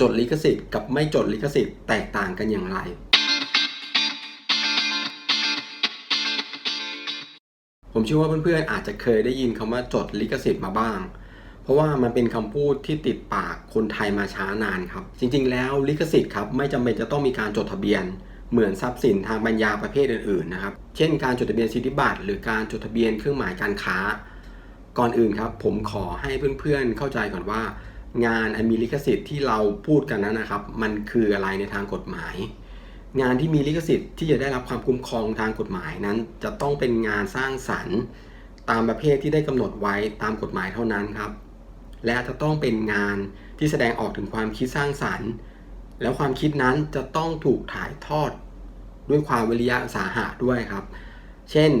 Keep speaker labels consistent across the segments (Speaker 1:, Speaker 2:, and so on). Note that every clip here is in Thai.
Speaker 1: จดลิขสิทธิ์กับไม่จดลิขสิทธิ์แตกต่างกันอย่างไร ผมเชื่อว่าเพื่อนๆอาจจะเคยได้ยินคำว่าจดลิขสิทธิ์มาบ้าง เพราะว่ามันเป็นคำพูดที่ติดปากคนไทยมาช้านานครับ จริงๆ แล้วลิขสิทธิ์ครับไม่จำเป็นจะต้องมีการจดทะเบียนเหมือนทรัพย์สินทางปัญญาประเภทอื่นๆนะครับ เช่น การจดทะเบียนสิทธิบัตรหรือการจดทะเบียนเครื่องหมายการค้า ก่อนอื่นครับ ผมขอให้เพื่อนๆเข้าใจก่อนว่า งานอันมีลิขสิทธิ์ที่เราพูดกันนั้นนะครับ มันคืออะไรในทางกฎหมาย งานที่มีลิขสิทธิ์ที่จะได้รับความคุ้มครองทางกฎหมายนั้น จะต้องเป็นงานสร้างสรรค์ตามประเภทที่ได้กำหนดไว้ตามกฎหมายเท่านั้นครับ และจะต้องเป็นงานที่แสดงออกถึงความคิดสร้างสรรค์ แล้วความคิดนั้นจะต้องถูกถ่ายทอดด้วยความวิริยะสาหะด้วยครับ เช่น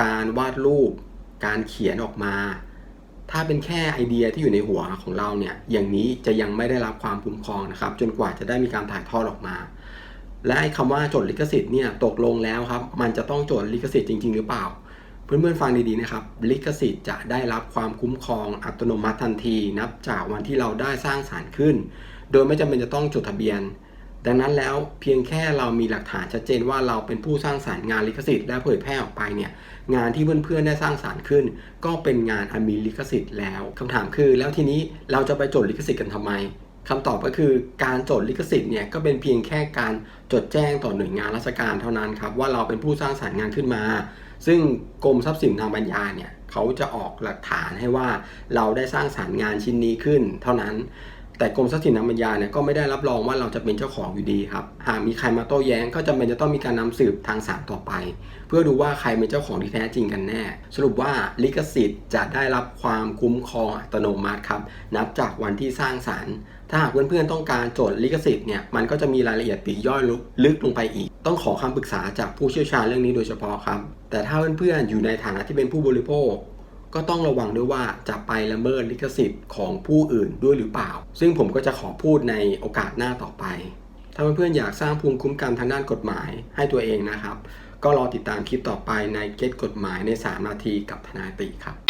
Speaker 1: การวาดรูป การเขียนออกมา ถ้าเป็นแค่ไอเดียที่อยู่ในหัวของเราเนี่ย อย่างนี้จะยังไม่ได้รับความคุ้มครองนะครับ จนกว่าจะได้มีการถ่ายทอดออกมา และไอ้คำว่าจดลิขสิทธิ์เนี่ยตกลงแล้วครับ มันจะต้องจดลิขสิทธิ์จริง ๆ หรือเปล่า เพื่อนๆฟังดีๆนะครับ ลิขสิทธิ์จะได้รับความคุ้มครองอัตโนมัติทันที นับจากวันที่เราได้สร้างสารรค์ขึ้น โดยไม่จำเป็นจะต้องจดทะเบียน ดังนั้นแล้วเพียงแค่เรามีหลักฐานชัดเจนว่าเราเป็นผู้สร้างสารรค์งานลิขสิทธิ์และเผยแพร่ออกไปเนี่ยงานที่เพื่อนๆได้สร้างสารรค์ขึ้น ก็เป็นงานอันมีลิขสิทธิ์แล้วคำถามคือ แล้วทีนี้เราจะไปจดลิขสิทธิ์กันทำไมคำตอบก็คือการจดลิขสิทธิ์เนี่ยก็เป็นเพียงแค่การจดแจ้งต่อหน่วยงานราชการเท่านั้นครับว่าเราเป็นผู้สร้างสารรค์งานขึ้นมา ซึ่งกรมทรัพย์สินทางปัญญาเนี่ยเขาจะออกหลักฐานให้ว่าเราได้สร้างสารรค์งานชิ้นนี้ขึ้น เท่านั้น แต่กรมทรัพย์สินทางปัญญาเนี่ยก็ไม่ได้รับรองว่าเราจะเป็นเจ้าของอยู่ดีครับ หากมีใครมาโต้แย้งก็จำเป็นจะต้องมีการนำสืบทางศาลต่อไป เพื่อดูว่าใครเป็นเจ้าของที่แท้จริงกันแน่ สรุปว่าลิขสิทธิ์จะได้รับความคุ้มครองอัตโนมัติครับนับจากวันที่สร้างสารรค์ถ้าหากเพื่อนๆต้องการโจดลิขสิทธิ์เนี่ยมันก็จะมีรายละเอียดปีกย่อยลึกลงไปอีก ต้องขอคำปรึกษาจากผู้เชี่ยวชาญเรื่องนี้โดยเฉพาะครับ แต่ถ้าเพื่อนๆอยู่ในฐานะที่เป็นผู้บริโภค ก็ต้องระวังด้วยว่าจะไปละเมิดลิขสิทธิ์ของผู้อื่นด้วยหรือเปล่า ซึ่งผมก็จะขอพูดในโอกาสหน้าต่อไป ถ้าเพื่อนๆอยากสร้างภูมิคุ้มกันทางด้านกฎหมายให้ตัวเองนะครับ ก็รอติดตามคลิปต่อไปในเก็ตกฎหมายใน 3 นาทีกับทนายตีครับ